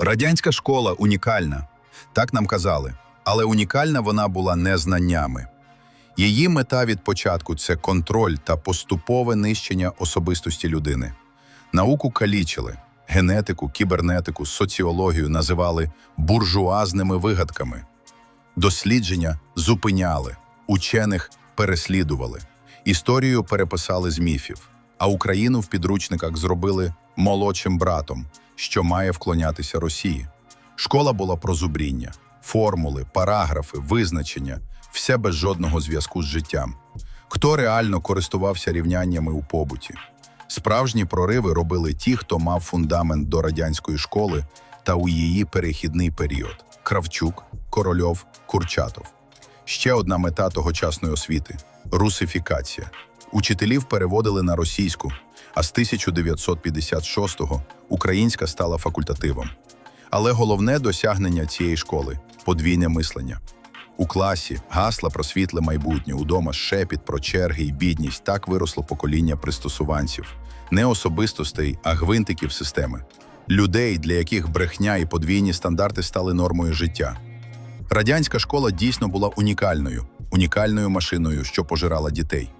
Радянська школа унікальна, так нам казали, але унікальна вона була не знаннями. Її мета від початку це контроль та поступове нищення особистості людини. Науку калічили, генетику, кібернетику, соціологію називали буржуазними вигадками. Дослідження зупиняли, учених переслідували, історію переписали з міфів, а Україну в підручниках зробили молодшим братом, що має вклонятися Росії. Школа була про зубріння, формули, параграфи, визначення, все без жодного зв'язку з життям. Хто реально користувався рівняннями у побуті? Справжні прориви робили ті, хто мав фундамент до радянської школи та у її перехідний період: Кравчук, Корольов, Курчатов. Ще одна мета тогочасної освіти русифікація. Учителів переводили на російську, а з 1956-го українська стала факультативом. Але головне досягнення цієї школи подвійне мислення. У класі гасла про світле майбутнє, удома шепіт про черги і бідність. Так виросло покоління пристосуванців, не особистостей, а гвинтиків системи, людей, для яких брехня і подвійні стандарти стали нормою життя. Радянська школа дійсно була унікальною, унікальною машиною, що пожирала дітей.